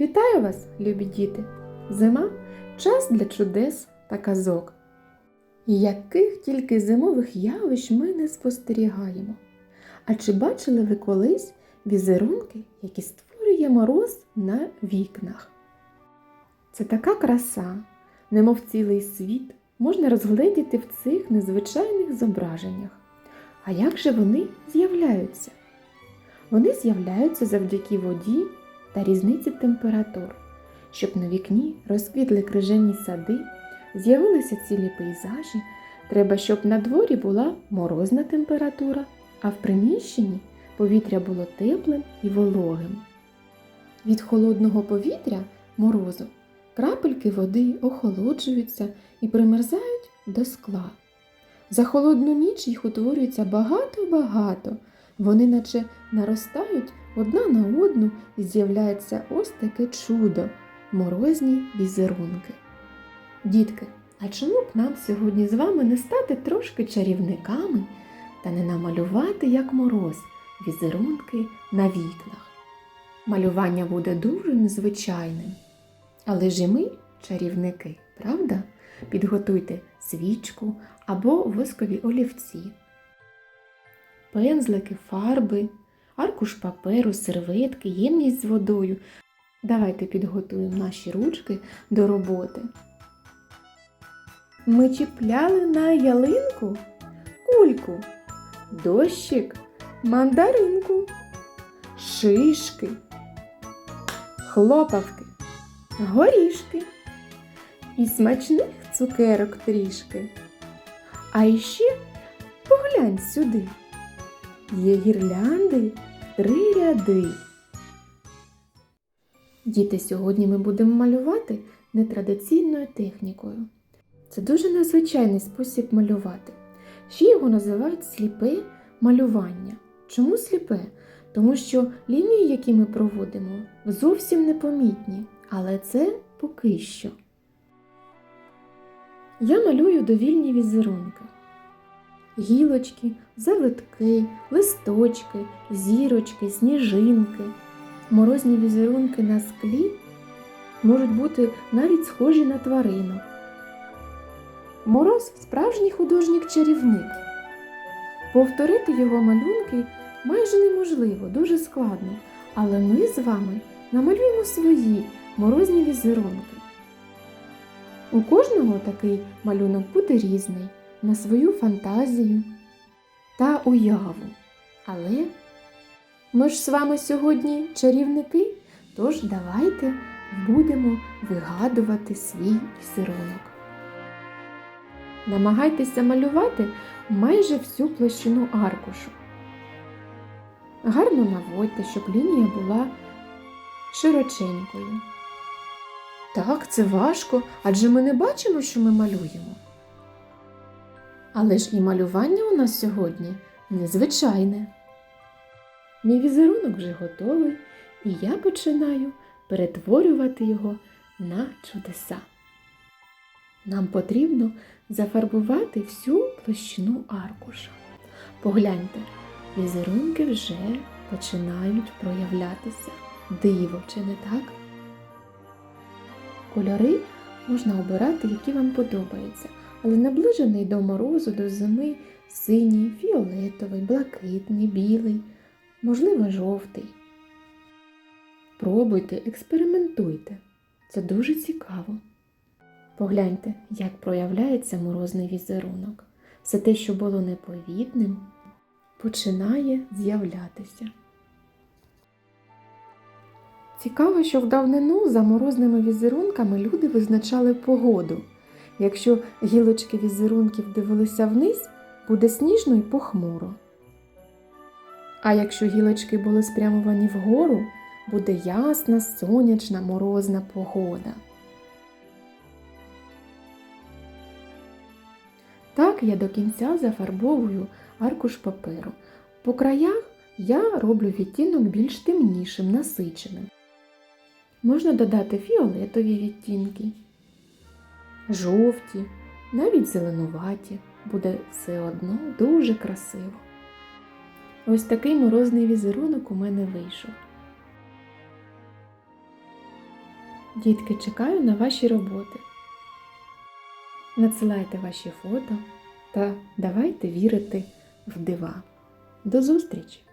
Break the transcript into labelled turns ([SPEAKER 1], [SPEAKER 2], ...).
[SPEAKER 1] Вітаю вас, любі діти! Зима час для чудес та казок. Яких тільки зимових явищ ми не спостерігаємо. А чи бачили ви колись візерунки, які створює мороз на вікнах? Це така краса, немов цілий світ, можна розгледіти в цих незвичайних зображеннях. А як же вони з'являються? Вони з'являються завдяки воді та різниці температур, щоб на вікні розквітли крижані сади, з'явилися цілі пейзажі, треба, щоб на дворі була морозна температура, а в приміщенні повітря було теплим і вологим. Від холодного повітря морозу крапельки води охолоджуються і примерзають до скла. За холодну ніч їх утворюється багато-багато. Вони наче наростають одна на одну і з'являється ось таке чудо морозні візерунки. Дітки, а чому б нам сьогодні з вами не стати трошки чарівниками та не намалювати, як мороз, візерунки на вікнах? Малювання буде дуже незвичайним. Але ж і ми чарівники, правда? Підготуйте свічку або воскові олівці, пензлики, фарби, аркуш паперу, серветки, ємність з водою. Давайте підготуємо наші ручки до роботи. Ми чіпляли на ялинку кульку, дощик, мандаринку, шишки, хлопавки, горішки і смачних цукерок трішки. А іще поглянь сюди. Є гірлянди три ряди. Діти, сьогодні ми будемо малювати нетрадиційною технікою. Це дуже незвичайний спосіб малювати. Ще його називають сліпе малювання. Чому сліпе? Тому що лінії, які ми проводимо, зовсім непомітні, але це поки що. Я малюю довільні візерунки. Гілочки, завитки, листочки, зірочки, сніжинки. Морозні візерунки на склі можуть бути навіть схожі на тваринок. Мороз справжній художник-чарівник. Повторити його малюнки майже неможливо, дуже складно, але ми з вами намалюємо свої морозні візерунки. У кожного такий малюнок буде різний на свою фантазію та уяву. Але ми ж з вами сьогодні чарівники, тож давайте будемо вигадувати свій візерунок. Намагайтеся малювати майже всю площину аркушу. Гарно наводьте, щоб лінія була широченькою. Так, це важко, адже ми не бачимо, що ми малюємо. Але ж і малювання у нас сьогодні незвичайне. Мій візерунок вже готовий, і я починаю перетворювати його на чудеса. Нам потрібно зафарбувати всю площину аркуша. Погляньте, візерунки вже починають проявлятися. Диво, чи не так? Кольори можна обирати, які вам подобаються, але наближений до морозу, до зими синій, фіолетовий, блакитний, білий, можливо, жовтий. Пробуйте, експериментуйте. Це дуже цікаво. Погляньте, як проявляється морозний візерунок. Все те, що було неповітним, починає з'являтися. Цікаво, що в давнину за морозними візерунками люди визначали погоду. Якщо гілочки візерунків дивилися вниз, буде сніжно і похмуро. А якщо гілочки були спрямовані вгору, буде ясна, сонячна, морозна погода. Так я до кінця зафарбовую аркуш паперу. По краях я роблю відтінок більш темнішим, насиченим. Можна додати фіолетові відтінки, жовті, навіть зеленуваті. Буде все одно дуже красиво. Ось такий морозний візерунок у мене вийшов. Дітки, чекаю на ваші роботи. Надсилайте ваші фото та давайте вірити в дива. До зустрічі!